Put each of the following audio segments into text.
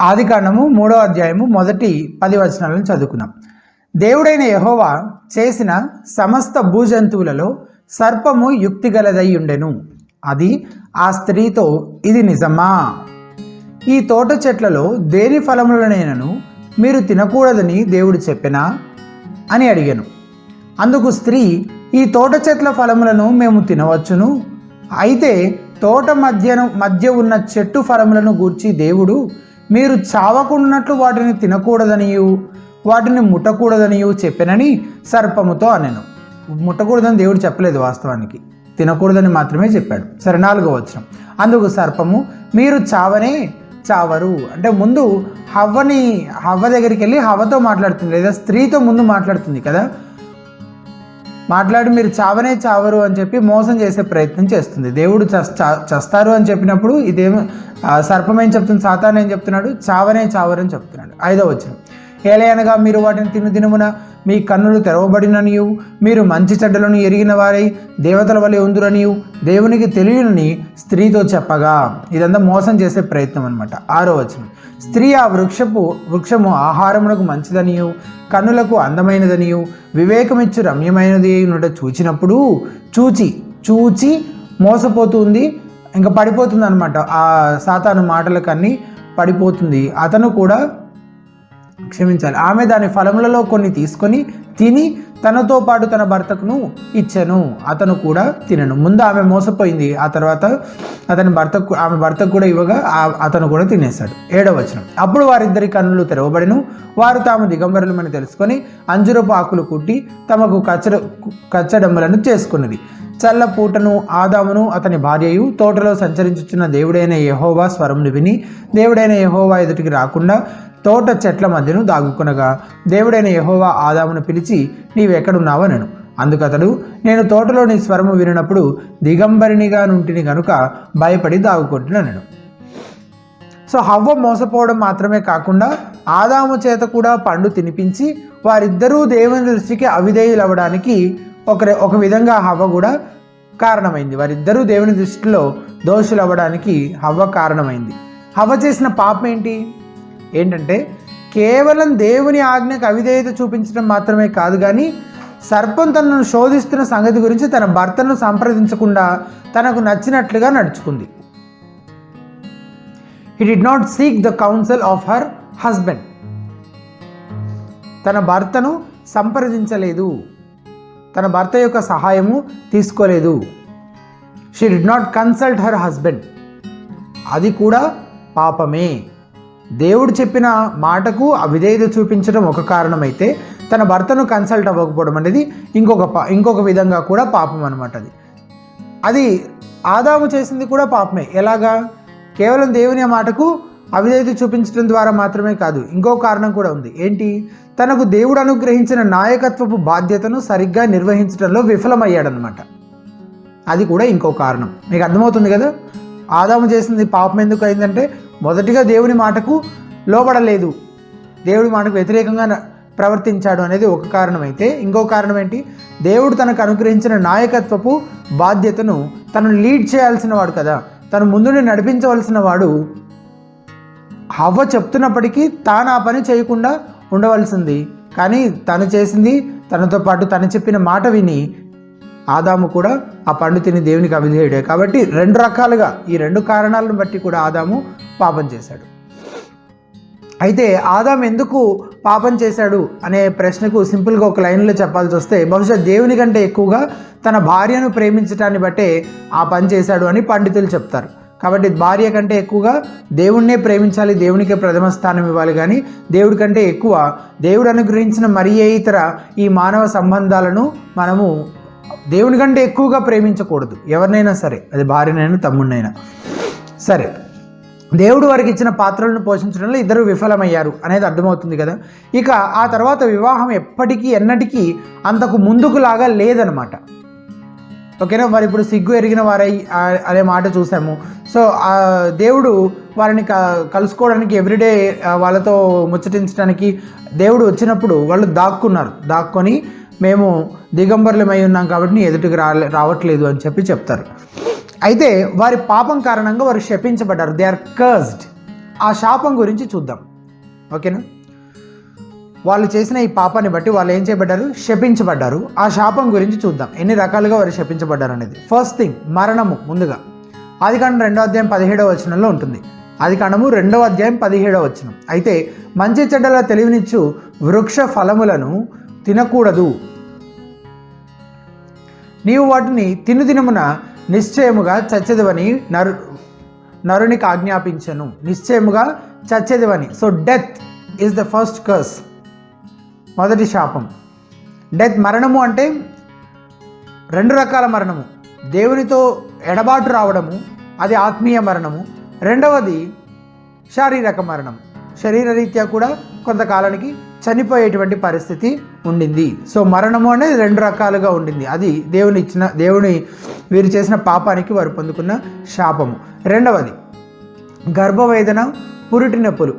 ఆదికాండము మూడో అధ్యాయము మొదటి పది వచనాలను చదువుకున్నాం దేవుడైన యహోవా చేసిన సమస్త భూజంతువులలో సర్పము యుక్తిగలదై ఉండెను. అది ఆ స్త్రీతో ఇది నిజమా? ఈ తోట చెట్లలో దేని ఫలములనైనను మీరు తినకూడదని దేవుడు చెప్పినా అని అడిగాను. అందుకు స్త్రీ ఈ తోట చెట్ల ఫలములను మేము తినవచ్చును. అయితే తోట మధ్యను మధ్య ఉన్న చెట్టు ఫలములను గూర్చి దేవుడు మీరు చావకుండానట్లు వాటిని తినకూడదనియు వాటిని ముట్టకూడదనియు చెప్పానని సర్పముతో అనెను. ముట్టకూడదని దేవుడు చెప్పలేదు వాస్తవానికి. తినకూడదని మాత్రమే చెప్పాడు. సరే నాలుగో వచ్చిన అందుకు సర్పము మీరు చావనే చావరు. అంటే ముందు హవ్వని హవ్వ దగ్గరికి వెళ్ళి హవ్వతో మాట్లాడుతుంది లేదా స్త్రీతో ముందు మాట్లాడుతుంది కదా? మాట్లాడి మీరు చావనే చావరు అని చెప్పి మోసం చేసే ప్రయత్నం చేస్తుంది. దేవుడు చస్తారు అని చెప్పినప్పుడు ఇదేమో సర్పమేం సర్పం చెప్తుంది? సాతాన్ ఏం చెప్తున్నాడు? చావనే చావరు అని చెప్తున్నాడు. ఐదో వచ్చిన ఏలయనగా మీరు వాటిని తిను దినమున మీ కన్నులు తెరవబడిననియు మీరు మంచి చెడ్డలను ఎరిగిన వారై దేవతల వలె ఉందురనియు దేవునికి తెలియనని స్త్రీతో చెప్పగా. ఇదంతా మోసం చేసే ప్రయత్నం అనమాట ఆరో వచనం. స్త్రీ ఆ వృక్షపు వృక్షము ఆహారమునకు మంచిదనియు కన్నులకు అందమైనదనియు వివేకమిచ్చు రమ్యమైనది అయినట చూచినప్పుడు చూచి చూచి మోసపోతుంది ఇంకా పడిపోతుంది అనమాట ఆ సాతాను మాటలకన్నీ పడిపోతుంది. అతను కూడా క్షమించాలి. ఆమె దాని ఫలములలో కొన్ని తీసుకొని తిని తనతో పాటు తన భర్తకును ఇచ్చెను. అతను కూడా తినను. ముందు ఆమె మోసపోయింది. ఆ తర్వాత అతని భర్తకు ఆమె భర్తకు కూడా ఇవ్వగా ఆ- అతను కూడా తినేశాడు. ఏడవచనం అప్పుడు వారిద్దరి కన్నులు తెరవబడిను. వారు తాము దిగంబరులమని తెలుసుకొని అంజురపు ఆకులు కుట్టి తమకు కచ్చడ కచ్చడములను చేసుకున్నది. చల్ల పూటను ఆదామును అతని భార్యయు తోటలో సంచరించుచున్న దేవుడైన యహోవా స్వరమును విని దేవుడైన యహోవా ఎదుటికి రాకుండా తోట చెట్ల మధ్యను దాగుకొనగా దేవుడైన యహోవా ఆదామును పిలిచి నీవెక్కడున్నావనను. అందుకతడు నేను తోటలోని స్వరము వినినప్పుడు దిగంబరినిగా నుంటిని గనుక భయపడి దాగుకుంటున్నాను. సో హవ్వ మోసపోవడం మాత్రమే కాకుండా ఆదాము చేత కూడా పండు తినిపించి వారిద్దరూ దేవుని దృష్టికి అవిధేయులు అవ్వడానికి ఒక ఒక విధంగా హవ్వ కూడా కారణమైంది. వారిద్దరూ దేవుని దృష్టిలో దోషులు అవ్వడానికి హవ్వ కారణమైంది. హవ్వ చేసిన పాపం ఏంటి ఏంటంటే కేవలం దేవుని ఆజ్ఞకు అవిధేయత చూపించడం మాత్రమే కాదు కానీ సర్పం తనను శోధిస్తున్న సంగతి గురించి తన భర్తను సంప్రదించకుండా తనకు నచ్చినట్లుగా నడుచుకుంది. He did not seek the counsel of her husband తన భర్తను సంప్రదించలేదు. తన భర్త యొక్క సహాయము తీసుకోలేదు. She did not consult her husband అది కూడా పాపమే. దేవుడు చెప్పిన మాటకు అవిధేయత చూపించడం ఒక కారణమైతే తన భర్తను కన్సల్ట్ అవ్వకపోవడం అనేది ఇంకొక పా- ఇంకొక విధంగా కూడా పాపం అనమాట అది. అది ఆదాము చేసింది కూడా పాపమే. ఎలాగా? కేవలం దేవుని మాటకు అవిధేయత చూపించడం ద్వారా మాత్రమే కాదు ఇంకో కారణం కూడా ఉంది. ఏంటి? తనకు దేవుడు అనుగ్రహించిన నాయకత్వపు బాధ్యతను సరిగ్గా నిర్వహించడంలో విఫలమయ్యాడనమాట అది కూడా ఇంకో కారణం. మీకు అర్థమవుతుంది కదా? ఆదాము చేసింది పాపం ఎందుకు అయిందంటే మొదటిగా దేవుని మాటకు లోబడలేదు. దేవుడి మాటకు వ్యతిరేకంగా ప్రవర్తించాడు అనేది ఒక కారణం అయితే ఇంకో కారణం ఏంటి దేవుడు తనకు అనుగ్రహించిన నాయకత్వపు బాధ్యతను తను లీడ్ చేయాల్సిన వాడు కదా. తను ముందుని నడిపించవలసిన వాడు హవ్వ చెప్తున్నప్పటికీ తాను ఆ పని చేయకుండా ఉండవలసింది. కానీ తను చేసింది తనతో పాటు తను చెప్పిన మాట విని ఆదాము కూడా ఆ పండు తిని దేవునికి అవిధేయుడే. కాబట్టి రెండు రకాలుగా ఈ రెండు కారణాలను బట్టి కూడా ఆదాము పాపం చేశాడు. అయితే ఆదాం ఎందుకు పాపం చేశాడు అనే ప్రశ్నకు సింపుల్గా ఒక లైన్లో చెప్పాల్సి వస్తే బహుశా దేవుని కంటే ఎక్కువగా తన భార్యను ప్రేమించటాన్ని బట్టే ఆ పని చేశాడు అని పండితులు చెప్తారు. కాబట్టి భార్య కంటే ఎక్కువగా దేవుణ్ణే ప్రేమించాలి దేవునికే ప్రథమ స్థానం ఇవ్వాలి. కానీ దేవుడి కంటే ఎక్కువ దేవుడు అనుగ్రహించిన మరి ఏ ఇతర ఈ మానవ సంబంధాలను మనము దేవుని కంటే ఎక్కువగా ప్రేమించకూడదు. ఎవరినైనా సరే. అది భార్యనైనా తమ్ముడినైనా. సరే. దేవుడు వారికి ఇచ్చిన పాత్రలను పోషించడంలో ఇద్దరు విఫలమయ్యారు అనేది అర్థమవుతుంది కదా. ఇక ఆ తర్వాత వివాహం ఎప్పటికీ ఎన్నటికీ అంతకు ముందుకు లాగా లేదనమాట ఓకేనా? మరి ఇప్పుడు సిగ్గు ఎరిగిన వారై అనే మాట చూసాము. సో ఆ దేవుడు వారిని క కలుసుకోవడానికి ఎవ్రీడే వాళ్ళతో ముచ్చటించడానికి దేవుడు వచ్చినప్పుడు వాళ్ళు దాక్కున్నారు. దాక్కొని మేము దిగంబరులమై ఉన్నాం కాబట్టి నీ ఎదుటికి రా రావట్లేదు అని చెప్పి చెప్తారు. అయితే వారి పాపం కారణంగా వారు శపించబడ్డారు. దే ఆర్ కర్స్డ్ ఆ శాపం గురించి చూద్దాం. ఓకేనా? వాళ్ళు చేసిన ఈ పాపాన్ని బట్టి వాళ్ళు ఏం చేయబడ్డారు? శపించబడ్డారు. ఆ శాపం గురించి చూద్దాం. ఎన్ని రకాలుగా వారు శపించబడ్డారు అనేది. ఫస్ట్ థింగ్ మరణము ముందుగా. అది కాండం రెండో అధ్యాయం పదిహేడవ వచనంలో ఉంటుంది. అది కాండము రెండవ అధ్యాయం పదిహేడవ వచనం. అయితే మంచి చెడ్డల తెలివినిచ్చు వృక్ష ఫలములను తినకూడదు. నీవు వాటిని తినుదినమున నిశ్చయముగా చచ్చెదవని నరు నరునికి ఆజ్ఞాపించను. నిశ్చయముగా చచ్చెదవని. So death is the first curse మొదటి శాపం. డెత్ మరణము అంటే రెండు రకాల మరణము. దేవునితో ఎడబాటు రావడము అది ఆత్మీయ మరణము. రెండవది శారీరక మరణం. శరీరరీత్యా కూడా కొంతకాలానికి చనిపోయేటువంటి పరిస్థితి ఉండింది. సో మరణము అనేది రెండు రకాలుగా ఉండింది. అది దేవుని ఇచ్చిన దేవుని వీరు చేసిన పాపానికి వారు పొందుకున్న శాపము. రెండవది గర్భవేదన పురిటి నొప్పులు.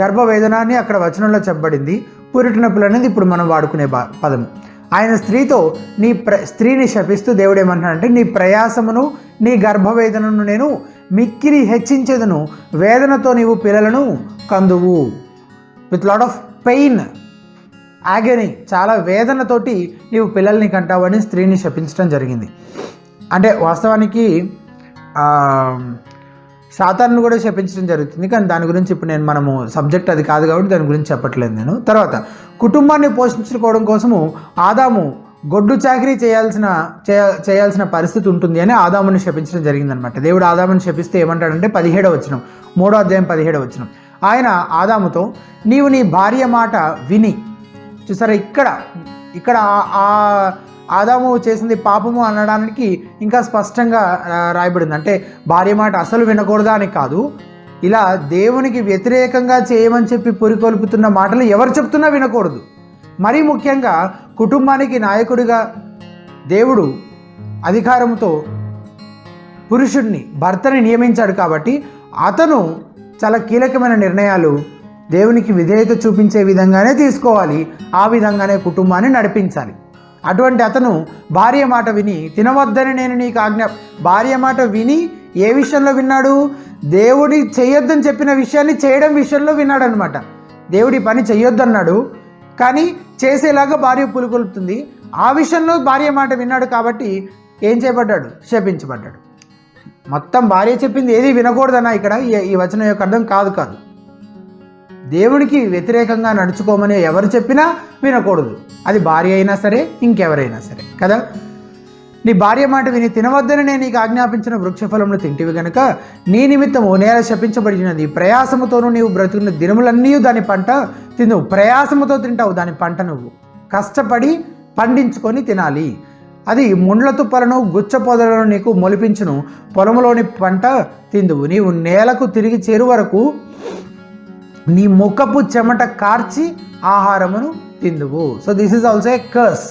గర్భవేదన అని అక్కడ వచనంలో చెప్పబడింది. పురిటి నొప్పులు అనేది ఇప్పుడు మనం వాడుకునే పదము. ఆయన స్త్రీతో నీ ప్ర స్త్రీని శపిస్తూ దేవుడు ఏమంటున్నాడంటే నీ ప్రయాసమును నీ గర్భవేదనను నేను మిక్కిరి హెచ్చించేదను. వేదనతో నీవు పిల్లలను కందువు. విత్ లాట్ ఆఫ్ పెయిన్ ఆగని చాలా వేదనతోటి నీవు పిల్లల్ని కంటావని స్త్రీని శపించడం జరిగింది. అంటే వాస్తవానికి సాతాన్ని కూడా శపించడం జరుగుతుంది కానీ దాని గురించి ఇప్పుడు నేను మనము సబ్జెక్ట్ అది కాదు కాబట్టి దాని గురించి చెప్పట్లేదు నేను. తర్వాత కుటుంబాన్ని పోషించుకోవడం కోసము ఆదాము గొడ్డు చాకరీ చేయాల్సిన చేయ- చేయాల్సిన పరిస్థితి ఉంటుంది అని ఆదాముని శపించడం జరిగిందనమాట దేవుడు ఆదాముని శపిస్తే ఏమంటాడంటే పదిహేడవ వచ్చినం మూడో అధ్యాయం పదిహేడవ వచనం. ఆయన ఆదాముతో నీవు నీ భార్య మాట విని. చూసారా ఇక్కడ ఇక్కడ ఆ- ఆదాము చేసింది పాపము అనడానికి ఇంకా స్పష్టంగా రాయబడింది. అంటే భార్య మాట అసలు వినకూడదా అని కాదు. ఇలా దేవునికి వ్యతిరేకంగా చేయమని చెప్పి పురికొల్పుతున్న మాటలు ఎవరు చెప్తున్నా వినకూడదు. మరీ ముఖ్యంగా కుటుంబానికి నాయకుడిగా దేవుడు అధికారంతో పురుషుడిని భర్తని నియమించాడు కాబట్టి అతను చాలా కీలకమైన నిర్ణయాలు దేవునికి విధేయత చూపించే విధంగానే తీసుకోవాలి. ఆ విధంగానే కుటుంబాన్ని నడిపించాలి. అటువంటి అతను భార్య మాట విని తినవద్దని నేను నీకు ఆజ్ఞ భార్య మాట విని ఏ విషయంలో విన్నాడు? దేవుడి చేయొద్దని చెప్పిన విషయాన్ని చేయడం విషయంలో విన్నాడు అనమాట దేవుడి పని చెయ్యొద్దన్నాడు. కానీ చేసేలాగా భార్య పులుకొలుపుతుంది. ఆ విషయంలో భార్య మాట విన్నాడు కాబట్టి ఏం చేయబడ్డాడు? శపించబడ్డాడు మొత్తం భార్య చెప్పింది ఏది వినకూడదన్నా ఇక్కడ ఈ- వచనం యొక్క అర్థం కాదు కాదు. దేవునికి వ్యతిరేకంగా నడుచుకోమని ఎవరు చెప్పినా వినకూడదు. అది భార్య అయినా సరే ఇంకెవరైనా సరే కదా? నీ భార్య మాట విని తినవద్దని నేను నీకు ఆజ్ఞాపించిన వృక్షఫలములు తింటివి గనుక నీ నిమిత్తము నేల శపించబడినది ప్రయాసముతోనూ నీవు బ్రతుకున్న దినములన్నీ దాని పంట తిను. ప్రయాసముతో తింటావు దాని పంట నువ్వు. కష్టపడి పండించుకొని తినాలి. అది ముండ్ల తుప్పలను గుచ్చ పొదలను నీకు మొలిపించును. పొలంలోని పంట తిందువు. నీవు నేలకు తిరిగి చేరు వరకు నీ ముఖపు చెమట కార్చి ఆహారమును తిందువు. So this is also a curse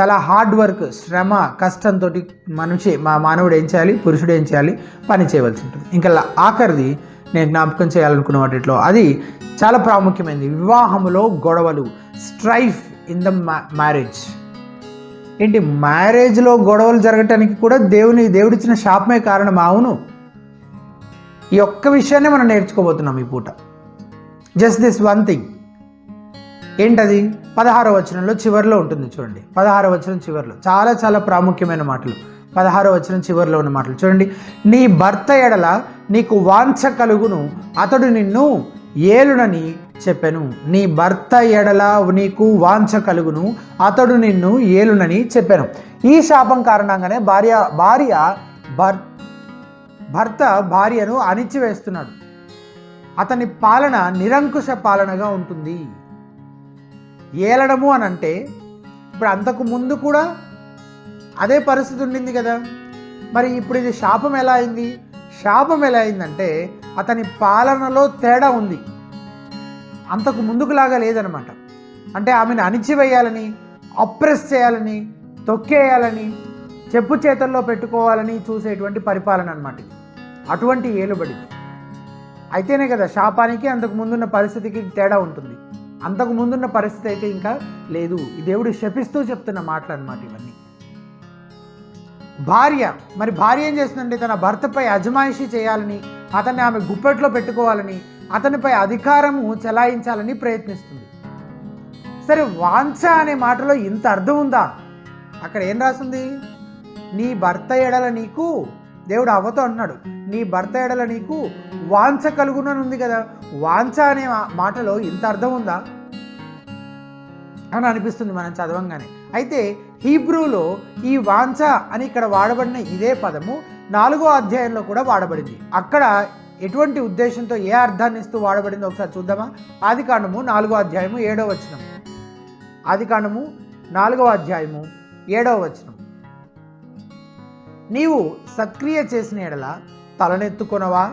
చాలా హార్డ్ వర్క్ శ్రమ కష్టంతో మనిషి మా మానవుడు ఏం చేయాలి? పురుషుడు ఏం చేయాలి? పని చేయవలసి ఉంటుంది. ఇంకా ఆఖరిది నేను జ్ఞాపకం చేయాలనుకున్న వాటిలో అది చాలా ప్రాముఖ్యమైనది. వివాహములో గొడవలు స్ట్రైఫ్ ఇన్ ద మ్యారేజ్ ఏంటి మ్యారేజ్లో గొడవలు జరగటానికి కూడా దేవుని దేవుడిచ్చిన శాపమే కారణం. అవును. ఈ ఒక్క విషయాన్ని మనం నేర్చుకోబోతున్నాం ఈ పూట. జస్ట్ దిస్ వన్ థింగ్ ఏంటది? పదహారో వచనంలో చివరిలో ఉంటుంది చూడండి. పదహారో వచనం చివరిలో. చాలా చాలా ప్రాముఖ్యమైన మాటలు. పదహారో వచనం చివరిలో ఉన్న మాటలు. చూడండి. నీ భర్త ఎడల నీకు వాంఛ కలుగును. అతడు నిన్ను ఏలునని చెప్పెను. నీ భర్త ఎడల నీకు వాంఛ కలుగును అతడు నిన్ను ఏలునని చెప్పాను. ఈ శాపం కారణంగానే భార్య భార్య భర్ భర్త భార్యను అణిచివేస్తున్నాడు. అతని పాలన నిరంకుశ పాలనగా ఉంటుంది. ఏలడము అని అంటే ఇప్పుడు అంతకు ముందు కూడా అదే పరిస్థితి ఉండింది కదా. మరి ఇప్పుడు ఇది శాపం ఎలా అయింది? శాపం ఎలా అయిందంటే అతని పాలనలో తేడా ఉంది. అంతకు ముందుకులాగా లేదనమాట. అంటే ఆమెను అణిచివేయాలని అప్రెస్ చేయాలని తొక్కేయాలని చెప్పు చేతల్లో పెట్టుకోవాలని చూసేటువంటి పరిపాలన అనమాట అటువంటి ఏలుబడి అయితేనే కదా శాపానికి అంతకు ముందున్న పరిస్థితికి తేడా ఉంటుంది. అంతకు ముందున్న పరిస్థితి అయితే ఇంకా లేదు. ఈ దేవుడు శపిస్తూ చెప్తున్న మాటలు అనమాట ఇవన్నీ. భార్య మరి భార్య ఏం చేస్తుందంటే తన భర్తపై అజమాయిషీ చేయాలని అతన్ని ఆమె గుప్పెట్లో పెట్టుకోవాలని అతనిపై అధికారము చెలాయించాలని ప్రయత్నిస్తుంది. సరే వాంఛ అనే మాటలో ఇంత అర్థం ఉందా? అక్కడ ఏం రాసింది? నీ భర్త ఎడల నీకు దేవుడు అవ్వతో అంటున్నాడు. నీ భర్త ఎడల నీకు వాంఛ కలుగునని ఉంది కదా. వాంఛ అనే మాటలో ఇంత అర్థం ఉందా? అని అనిపిస్తుంది మనం చదవంగానే. అయితే హీబ్రూలో ఈ వాంఛ అని ఇక్కడ వాడబడిన ఇదే పదము నాలుగో అధ్యాయంలో కూడా వాడబడింది. అక్కడ ఎటువంటి ఉద్దేశంతో ఏ అర్థాన్ని ఇస్తూ వాడబడిందో ఒకసారి చూద్దామా? ఆదికాండము నాలుగో అధ్యాయము ఏడో వచనం. ఆదికాండము నాలుగవ నాలుగో అధ్యాయము ఏడవ వచనం. నీవు సత్క్రియ చేసిన ఎడల తలనెత్తుకొనవా?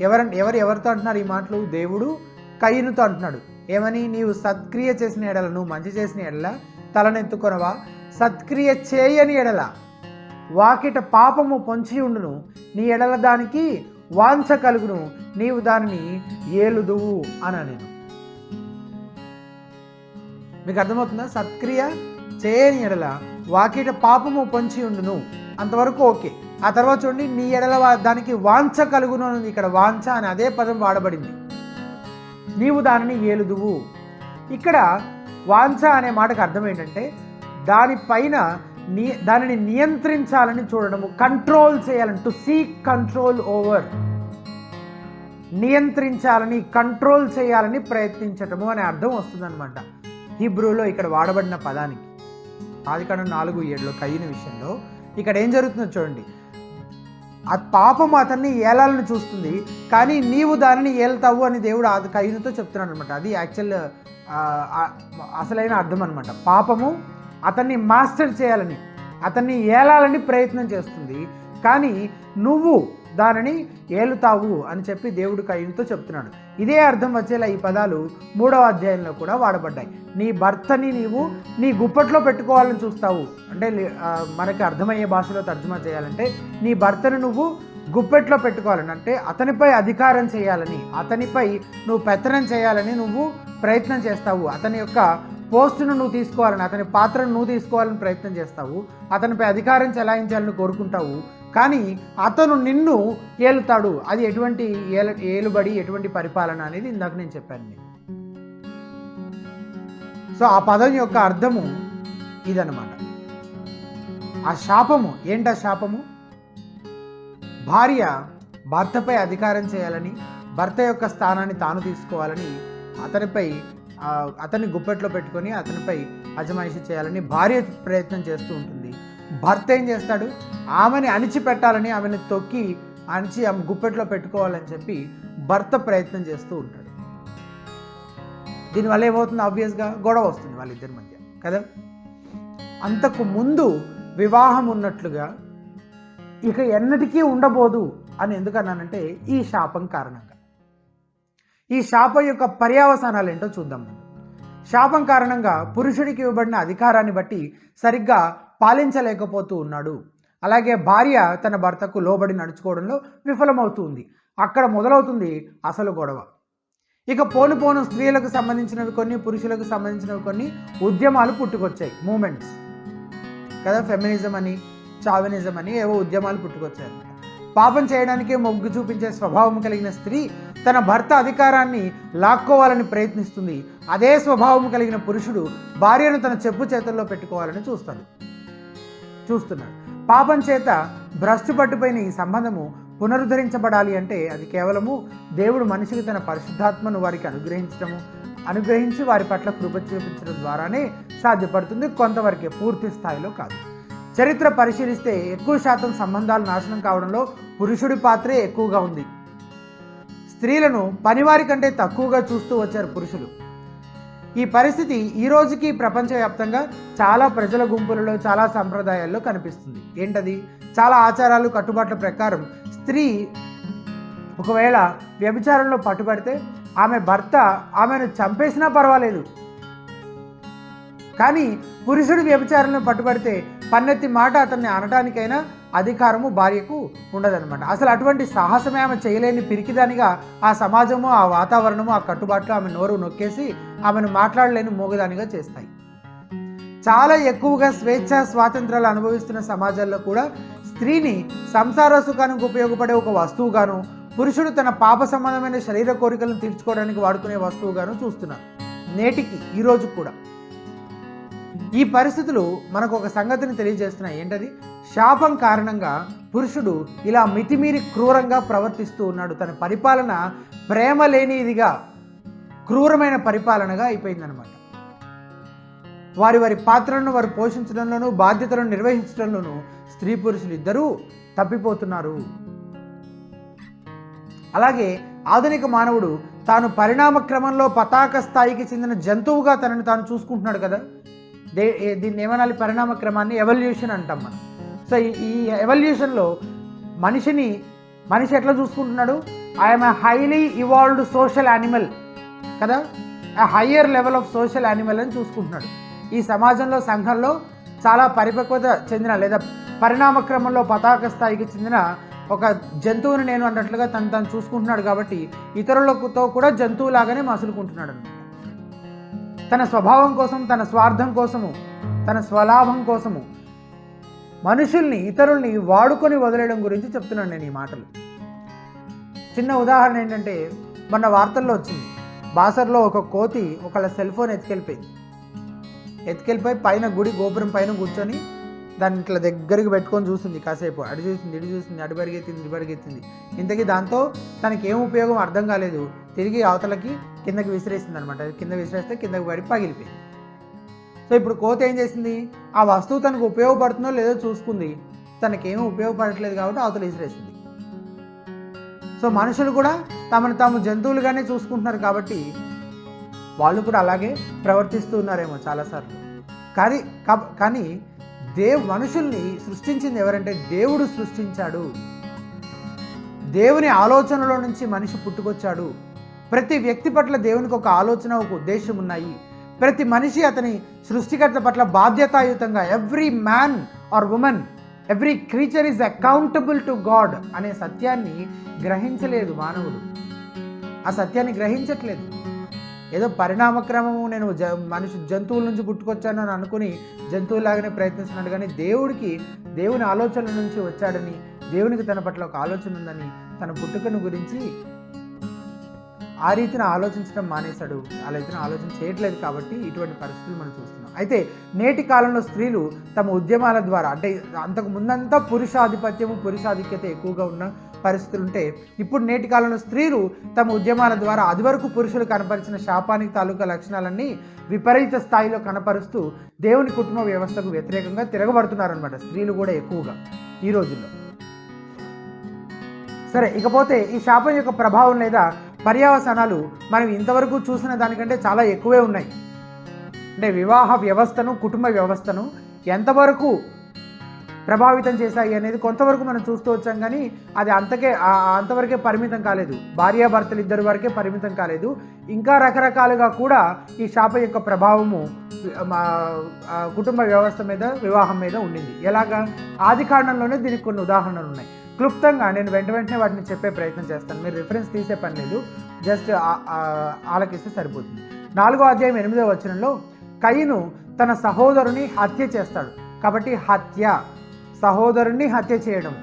ఎవర ఎవరు ఎవరితో అంటున్నారు ఈ మాటలు? దేవుడు కయ్యనుతో అంటున్నాడు. ఏమని? నీవు సత్క్రియ చేసిన ఎడల నువ్వు మంచి చేసిన ఎడల తలనెత్తుకొనవా? సత్క్రియ చేయని ఎడల వాకిట పాపము పొంచి ఉండును. నీ ఎడల దానికి వాంఛ కలుగును. నీవు దానిని ఏలుదువు అని నేను మీకు అర్థమవుతుందా? సత్క్రియ చేయని ఎడల వాకిట పాపము పొంచి ఉండును. అంతవరకు ఓకే. ఆ తర్వాత చూడండి నీ ఎడల దానికి వాంఛ కలుగును అని ఇక్కడ వాంఛ అని అదే పదం వాడబడింది. నీవు దానిని ఏలుదువు. ఇక్కడ వాంఛ అనే మాటకు అర్థం ఏంటంటే దానిపైన ని దానిని నియంత్రించాలని చూడడము కంట్రోల్ చేయాలని టు సీక్ కంట్రోల్ ఓవర్ నియంత్రించాలని కంట్రోల్ చేయాలని ప్రయత్నించటము అనే అర్థం వస్తుందన్నమాట. హిబ్రూలో ఇక్కడ వాడబడిన పదానికి. ఆదికాండం నాలుగు ఏడులో కయ్యిన విషయంలో ఇక్కడ ఏం జరుగుతుందో చూడండి. ఆ పాపం అతన్ని ఏలాలని చూస్తుంది కానీ నీవు దానిని ఏల్తావు అని దేవుడు అది కయ్యనుతో చెప్తున్నాడు అనమాట అది యాక్చువల్ అసలైన అర్థం అనమాట పాపము అతన్ని మాస్టర్ చేయాలని అతన్ని ఏలాలని ప్రయత్నం చేస్తుంది. కానీ నువ్వు దానిని ఏలుతావు అని చెప్పి దేవుడు కయ్యంతో చెప్తున్నాడు. ఇదే అర్థం వచ్చేలా ఈ పదాలు మూడవ అధ్యాయంలో కూడా వాడబడ్డాయి. నీ భర్తని నీవు నీ గుప్పట్లో పెట్టుకోవాలని చూస్తావు. అంటే మనకి అర్థమయ్యే భాషలో తర్జుమా చేయాలంటే నీ భర్తను నువ్వు గుప్పెట్లో పెట్టుకోవాలని అంటే అతనిపై అధికారం చేయాలని అతనిపై నువ్వు పెత్తనం చేయాలని నువ్వు ప్రయత్నం చేస్తావు. అతని యొక్క పోస్టును నువ్వు తీసుకోవాలని అతని పాత్రను నువ్వు తీసుకోవాలని ప్రయత్నం చేస్తావు. అతనిపై అధికారం చెలాయించాలని కోరుకుంటావు. కానీ అతను నిన్ను ఏలుతాడు. అది ఎటువంటి ఏల ఏలుబడి ఎటువంటి పరిపాలన అనేది ఇందాక నేను చెప్పాను మీకు. సో ఆ పదం యొక్క అర్థము ఇదనమాట ఆ శాపము ఏంటా శాపము? భార్య భర్తపై అధికారం చేయాలని భర్త యొక్క స్థానాన్ని తాను తీసుకోవాలని అతనిపై అతన్ని గుప్పెట్లో పెట్టుకొని అతనిపై అజమాయిషి చేయాలని భార్య ప్రయత్నం చేస్తూ ఉంటుంది. భర్త ఏం చేస్తాడు? ఆమెని అణిచిపెట్టాలని ఆమెను తొక్కి అణిచి ఆమె గుప్పెట్లో పెట్టుకోవాలని చెప్పి భర్త ప్రయత్నం చేస్తూ ఉంటాడు. దీనివల్ల ఏమవుతుంది? ఆబ్వియస్గా గొడవ వస్తుంది వాళ్ళిద్దరి మధ్య కదా? అంతకు ముందు వివాహం ఉన్నట్లుగా ఇక ఎన్నటికీ ఉండబోదు అని ఎందుకన్నానంటే ఈ శాపం కారణంగా. ఈ శాపం యొక్క పర్యావసానాలు ఏంటో చూద్దాం. శాపం కారణంగా పురుషుడికి ఇవ్వబడిన అధికారాన్ని బట్టి సరిగ్గా పాలించలేకపోతూ ఉన్నాడు. అలాగే భార్య తన భర్తకు లోబడి నడుచుకోవడంలో విఫలమవుతుంది. అక్కడ మొదలవుతుంది అసలు గొడవ. ఇక పోను పోను స్త్రీలకు సంబంధించినవి కొన్ని పురుషులకు సంబంధించినవి కొన్ని ఉద్యమాలు పుట్టుకొచ్చాయి. మూమెంట్స్. కదా ఫెమినిజం అని చావినిజం అని ఏవో ఉద్యమాలు పుట్టుకొచ్చాయి పాపం చేయడానికి మొగ్గు చూపించే స్వభావం కలిగిన స్త్రీ తన భర్త అధికారాన్ని లాక్కోవాలని ప్రయత్నిస్తుంది. అదే స్వభావం కలిగిన పురుషుడు భార్యను తన చెప్పు చేతుల్లో పెట్టుకోవాలని చూస్తాడు. చూస్తున్నాడు. పాపం చేత భ్రష్టు పట్టుపోయిన ఈ సంబంధము పునరుద్ధరించబడాలి అంటే అది కేవలము దేవుడు మనిషికి తన పరిశుద్ధాత్మను వారికి అనుగ్రహించడము అనుగ్రహించి వారి పట్ల కృప చూపించడం ద్వారానే సాధ్యపడుతుంది. కొంతవరకే పూర్తి స్థాయిలో కాదు. చరిత్ర పరిశీలిస్తే ఎక్కువ శాతం సంబంధాలు నాశనం కావడంలో పురుషుడి పాత్రే ఎక్కువగా ఉంది. స్త్రీలను పనివారి కంటే తక్కువగా చూస్తూ వచ్చారు పురుషులు. ఈ పరిస్థితి ఈ రోజుకి ప్రపంచవ్యాప్తంగా చాలా ప్రజల గుంపులలో చాలా సంప్రదాయాల్లో కనిపిస్తుంది. ఏంటది? చాలా ఆచారాలు కట్టుబాట్ల ప్రకారం స్త్రీ ఒకవేళ వ్యభిచారంలో పట్టుబడితే ఆమె భర్త ఆమెను చంపేసినా పర్వాలేదు. కానీ పురుషుడు వ్యభిచారంలో పట్టుబడితే పన్నెత్తి మాట అతన్ని అనడానికైనా అధికారము భార్యకు ఉండదన్నమాట. అసలు అటువంటి సాహసమే ఆమె చేయలేని పిరికిదానిగా ఆ సమాజము ఆ వాతావరణము ఆ కట్టుబాట్లు ఆమె నోరు నొక్కేసి ఆమెను మాట్లాడలేని మోగదానిగా చేస్తాయి. చాలా ఎక్కువగా స్వేచ్ఛ స్వాతంత్రాలు అనుభవిస్తున్న సమాజాల్లో కూడా స్త్రీని సంసార సుఖానికి ఉపయోగపడే ఒక వస్తువుగాను పురుషుడు తన పాప సంబంధమైన శరీర కోరికలను తీర్చుకోవడానికి వాడుకునే వస్తువుగాను చూస్తున్నారు. నేటికి ఈరోజు కూడా. ఈ పరిస్థితులు మనకు ఒక సంగతిని తెలియజేస్తున్నాయి. ఏంటది? శాపం కారణంగా పురుషుడు ఇలా మితిమీరి క్రూరంగా ప్రవర్తిస్తూ ఉన్నాడు. తన పరిపాలన ప్రేమ లేనిదిగా క్రూరమైన పరిపాలనగా అయిపోయిందనమాట వారి వారి పాత్రలను వారు పోషించడంలోనూ బాధ్యతలను నిర్వహించడంలోనూ స్త్రీ పురుషులు ఇద్దరూ తప్పిపోతున్నారు. అలాగే ఆధునిక మానవుడు తాను పరిణామ క్రమంలో పతాక స్థాయికి చెందిన జంతువుగా తనని తాను చూసుకుంటున్నాడు కదా. దే దీన్ని ఏమనాలి? పరిణామ క్రమాన్ని ఎవల్యూషన్ అంటాం మనం. సో ఈ- ఎవల్యూషన్లో మనిషిని మనిషి ఎట్లా చూసుకుంటున్నాడు? I'm a highly evolved social animal కదా? ఆ higher level of social animal అని చూసుకుంటున్నాడు. ఈ సమాజంలో సంఘంలో చాలా పరిపక్వత చెందిన లేదా పరిణామ క్రమంలో పతాక స్థాయికి చెందిన ఒక జంతువుని నేను అన్నట్లుగా తను తను చూసుకుంటున్నాడు కాబట్టి ఇతరులతో కూడా జంతువులాగానే మసులుకుంటున్నాడు. తన స్వభావం కోసం తన స్వార్థం కోసము తన స్వలాభం కోసము మనుషుల్ని ఇతరుల్ని వాడుకొని వదిలేయడం గురించి చెప్తున్నాను నేను ఈ మాటలు. చిన్న ఉదాహరణ ఏంటంటే మొన్న వార్తల్లో వచ్చింది. బాసర్లో ఒక కోతి ఒకళ్ళ సెల్ ఫోన్ ఎత్తుకెళ్ళిపోయింది. ఎత్తుకెళ్ళిపోయి పైన గుడి గోపురం పైన కూర్చొని దాన్ని ఇట్లా దగ్గరికి పెట్టుకొని చూసింది కాసేపు. అడి చూసింది ఇడి చూసింది అడి పరిగెత్తింది ఇడి పరిగెత్తింది. ఇంతకీ దాంతో తనకి ఏం ఉపయోగం అర్థం కాలేదు. తిరిగి అవతలకి కిందకి విసిరేసింది అనమాట కింద విసిరేస్తే కిందకి పడి పగిలిపోయింది. సో ఇప్పుడు కోత ఏం చేసింది? ఆ వస్తువు తనకు ఉపయోగపడుతుందో లేదో చూసుకుంది. తనకేమీ ఉపయోగపడట్లేదు కాబట్టి అవతల విసిరేసింది సో మనుషులు కూడా తమను తాము జంతువులుగానే చూసుకుంటున్నారు కాబట్టి వాళ్ళు కూడా అలాగే ప్రవర్తిస్తూ ఉన్నారేమో చాలాసార్లు. కానీ కానీ దేవ్ మనుషుల్ని సృష్టించింది ఎవరంటే దేవుడు సృష్టించాడు. దేవుని ఆలోచనలో నుంచి మనిషి పుట్టుకొచ్చాడు. ప్రతి వ్యక్తి పట్ల దేవునికి ఒక ఆలోచన ఒక ఉద్దేశం ఉన్నాయి. ప్రతి మనిషి అతని సృష్టికర్త పట్ల బాధ్యతాయుతంగా every man or woman every creature is accountable to God అనే సత్యాన్ని గ్రహించలేదు మానవుడు. ఆ సత్యాన్ని గ్రహించట్లేదు. ఏదో పరిణామక్రమము నేను జ మనిషి జంతువుల నుంచి పుట్టుకొచ్చాను అని అనుకుని జంతువులాగానే ప్రయత్నిస్తున్నాడు కానీ దేవుడికి దేవుని ఆలోచనల నుంచి వచ్చాడని దేవునికి తన పట్ల ఒక ఆలోచన ఉందని తన పుట్టుకను గురించి ఆ రీతిని ఆలోచించడం మానేశాడు. ఆ రీతిని ఆలోచన చేయట్లేదు కాబట్టి ఇటువంటి పరిస్థితులు మనం చూస్తున్నాం. అయితే నేటి కాలంలో స్త్రీలు తమ ఉద్యమాల ద్వారా అంటే అంతకు ముందంతా పురుషాధిపత్యము పురుషాధిక్యత ఎక్కువగా ఉన్న పరిస్థితులు ఉంటే ఇప్పుడు నేటి కాలంలో స్త్రీలు తమ ఉద్యమాల ద్వారా అదివరకు పురుషులు కనపరిచిన శాపానికి తాలూకా లక్షణాలన్నీ విపరీత స్థాయిలో కనపరుస్తూ దేవుని కుటుంబ వ్యవస్థకు వ్యతిరేకంగా తిరగబడుతున్నారనమాట స్త్రీలు కూడా ఎక్కువగా ఈ రోజుల్లో. సరే ఇకపోతే ఈ శాపం యొక్క ప్రభావం లేదా పర్యావసనాలు మనం ఇంతవరకు చూసిన దానికంటే చాలా ఎక్కువే ఉన్నాయి. అంటే వివాహ వ్యవస్థను కుటుంబ వ్యవస్థను ఎంతవరకు ప్రభావితం చేశాయి అనేది కొంతవరకు మనం చూస్తూ వచ్చాం కానీ అది అంతకే అంతవరకే పరిమితం కాలేదు. భార్యాభర్తలు ఇద్దరు వరకే పరిమితం కాలేదు. ఇంకా రకరకాలుగా కూడా ఈ శాప యొక్క ప్రభావము మా కుటుంబ వ్యవస్థ మీద వివాహం మీద ఉండింది. ఎలాగా? ఆది కాండంలోనే దీనికి కొన్ని ఉదాహరణలు ఉన్నాయి. క్లుప్తంగా నేను వెంట వెంటనే వాటిని చెప్పే ప్రయత్నం చేస్తాను. మీరు రిఫరెన్స్ తీసే పని లేదు. జస్ట్ ఆలకిస్తే సరిపోతుంది. నాలుగో అధ్యాయం ఎనిమిదో వచనంలో కయ్యను తన సహోదరుని హత్య చేస్తాడు. కాబట్టి హత్య సహోదరుణ్ణి హత్య చేయడం.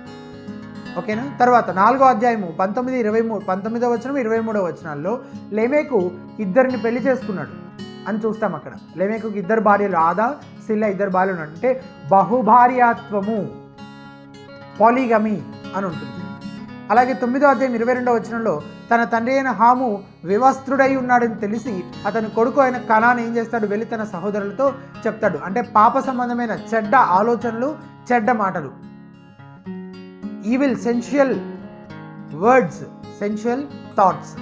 ఓకేనా? తర్వాత నాలుగో అధ్యాయము పంతొమ్మిది ఇరవై మూడు పంతొమ్మిదో వచనం ఇరవై మూడో వచనాల్లో లేమేకు ఇద్దరిని పెళ్ళి చేసుకున్నాడు అని చూస్తాం అక్కడ. లేమేకు ఇద్దరు భార్యలు ఆదా సిల్ల ఇద్దరు భార్యలు అంటే బహుభార్యాత్వము పాలిగమీ. అని ఉంటుంది అలాగే తొమ్మిదో అధ్యాయం ఇరవై రెండో వచనంలో తన తండ్రి అయిన హాము వివస్త్రుడై ఉన్నాడని తెలిసి అతని కొడుకు అయిన కణాన్ని ఏం చేస్తాడు? వెళ్ళి తన సహోదరులతో చెప్తాడు. అంటే పాప సంబంధమైన చెడ్డ ఆలోచనలు చెడ్డ మాటలు. Evil sensual words sensual thoughts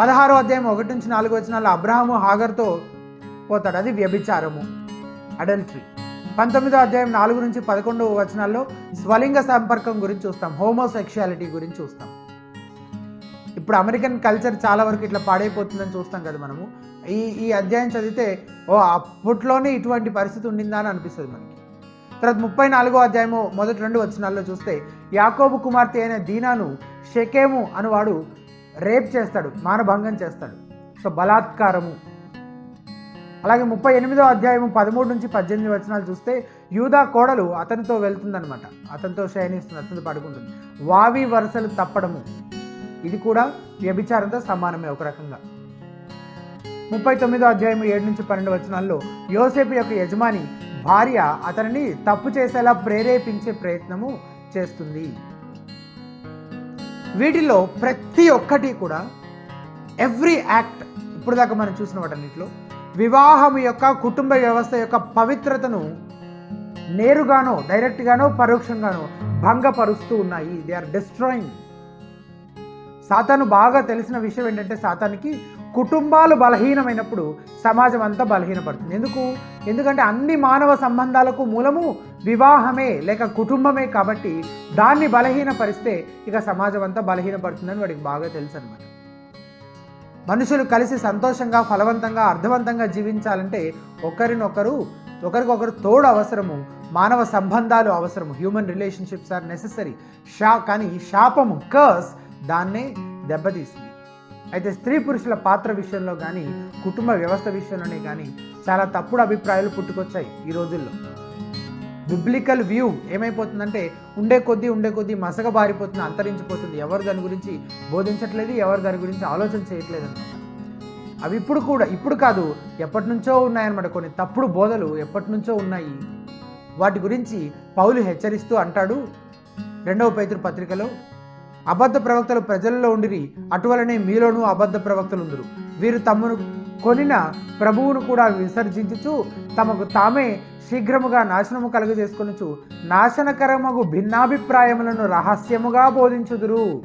పదహారో అధ్యాయం ఒకటి నుంచి నాలుగు వచనాలు అబ్రహాము హాగర్తో పోతాడు. అది వ్యభిచారము అడల్టరీ. పంతొమ్మిదో అధ్యాయం నాలుగు నుంచి పదకొండు వచనాల్లో స్వలింగ సంపర్కం గురించి చూస్తాం హోమోసెక్షువాలిటీ గురించి చూస్తాం. ఇప్పుడు అమెరికన్ కల్చర్ చాలా వరకు ఇట్లా పాడైపోతుందని చూస్తాం కదా మనము. ఈ ఈ అధ్యాయం చదివితే ఓ అప్పట్లోనే ఇటువంటి పరిస్థితి ఉండిందా అని అనిపిస్తుంది మనకి. తర్వాత ముప్పై నాలుగో అధ్యాయము మొదటి రెండు వచనాల్లో చూస్తే యాకోబు కుమార్తె అయిన దీనాను షెకేము అనువాడు రేప్ చేస్తాడు మానభంగం చేస్తాడు. సో బలాత్కారము అలాగే ముప్పై ఎనిమిదో అధ్యాయం పదమూడు నుంచి పద్దెనిమిది వచనాలు చూస్తే యూదా కోడలు అతనితో వెళ్తుందనమాట అతనితో శయనిస్తుంది అతనితో పడుకుంటుంది. వావి వరుసలు తప్పడము. ఇది కూడా వ్యభిచారంతో సమానమే ఒక రకంగా. ముప్పై తొమ్మిదో అధ్యాయం ఏడు నుంచి పన్నెండు వచనాల్లో యోసేపు యొక్క యజమాని భార్య అతనిని తప్పు చేసేలా ప్రేరేపించే ప్రయత్నము చేస్తుంది. వీటిలో ప్రతి ఒక్కటి కూడా ఎవ్రీ యాక్ట్ ఇప్పుడు దాకా మనం చూసిన వాటన్నిటిలో వివాహం యొక్క కుటుంబ వ్యవస్థ యొక్క పవిత్రతను నేరుగానో డైరెక్ట్గానో పరోక్షంగానో భంగపరుస్తూ ఉన్నాయి. దే ఆర్ డిస్ట్రాయింగ్ సాతాను బాగా తెలిసిన విషయం ఏంటంటే సాతానికి కుటుంబాలు బలహీనమైనప్పుడు సమాజం అంతా బలహీనపడుతుంది. ఎందుకు? ఎందుకంటే అన్ని మానవ సంబంధాలకు మూలము వివాహమే లేక కుటుంబమే కాబట్టి దాన్ని బలహీనపరిస్తే ఇక సమాజం అంతా బలహీనపడుతుందని వాడికి బాగా తెలుసు అనమాట మనుషులు కలిసి సంతోషంగా ఫలవంతంగా అర్థవంతంగా జీవించాలంటే ఒకరినొకరు ఒకరికొకరు తోడు అవసరము మానవ సంబంధాలు అవసరము హ్యూమన్ రిలేషన్షిప్స్ ఆర్ నెససరీ షా కానీ శాపము కర్స్ దాన్నే దెబ్బతీసింది. అయితే స్త్రీ పురుషుల పాత్ర విషయంలో కానీ కుటుంబ వ్యవస్థ విషయంలోనే కానీ చాలా తప్పుడు అభిప్రాయాలు పుట్టుకొచ్చాయి ఈ రోజుల్లో. బిబ్లికల్ వ్యూ ఏమైపోతుందంటే ఉండే కొద్దీ ఉండే కొద్దీ మసగ బారిపోతుంది అంతరించిపోతుంది. ఎవరు దాని గురించి బోధించట్లేదు ఎవరు దాని గురించి ఆలోచన చేయట్లేదు అనమాట అవి ఇప్పుడు కూడా ఇప్పుడు కాదు ఎప్పటి నుంచో ఉన్నాయన్నమాట కొన్ని తప్పుడు బోధలు ఎప్పటి నుంచో ఉన్నాయి. వాటి గురించి పౌలు హెచ్చరిస్తూ అంటాడు రెండవ పైతృ పత్రికలో అబద్ధ ప్రవక్తలు ప్రజల్లో ఉండిరి అటువలనే మీలోనూ అబద్ధ ప్రవక్తలు ఉందరు. వీరు తమను కొనిన ప్రభువును కూడా విసర్జించుచు తమకు తామే శీఘ్రముగా నాశనము కలుగజేసుకొనుచు నాశనకరముగు భిన్నాభిప్రాయములను రహస్యముగా బోధించుదురు.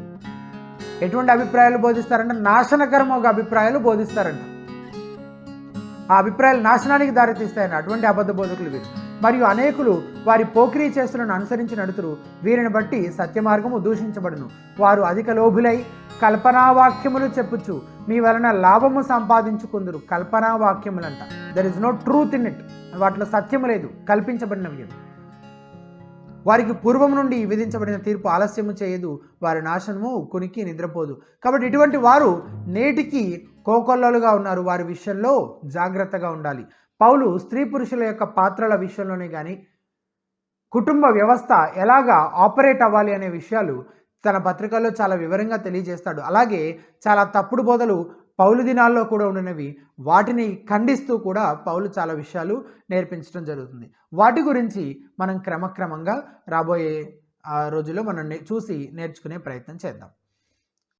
ఎటువంటి అభిప్రాయాలు బోధిస్తారంటే? నాశనకరముగా అభిప్రాయాలు బోధిస్తారంట. ఆ అభిప్రాయాలు నాశనానికి దారితీస్తాయని అటువంటి అబద్ధ బోధకులు వీరు. మరియు అనేకులు వారి పోకిరీ చేస్తులను అనుసరించి నడుతురు. వీరిని బట్టి సత్యమార్గము దూషించబడును. వారు అధిక లోభులై కల్పనా వాక్యములు చెప్పుచు మీ వలన లాభము సంపాదించుకుందరు. కల్పనా వాక్యములంట there is no truth in it వాటిలో సత్యం లేదు. కల్పించబడినవి వారికి పూర్వం నుండి విధించబడిన తీర్పు ఆలస్యము చేయదు. వారి నాశనము కునికి నిద్రపోదు. కాబట్టి ఇటువంటి వారు నేటికి కోకొల్లలుగా ఉన్నారు. వారి విషయంలో జాగ్రత్తగా ఉండాలి. పౌలు స్త్రీ పురుషుల యొక్క పాత్రల విషయంలోనే కానీ కుటుంబ వ్యవస్థ ఎలాగా ఆపరేట్ అవ్వాలి అనే విషయాలు తన పత్రికల్లో చాలా వివరంగా తెలియజేస్తాడు. అలాగే చాలా తప్పుడు బోధలు పౌలు దినాల్లో కూడా ఉండినవి వాటిని ఖండిస్తూ కూడా పౌలు చాలా విషయాలు నేర్పించడం జరుగుతుంది. వాటి గురించి మనం క్రమక్రమంగా రాబోయే ఆ, రోజుల్లో మనం చూసి నేర్చుకునే ప్రయత్నం చేద్దాం.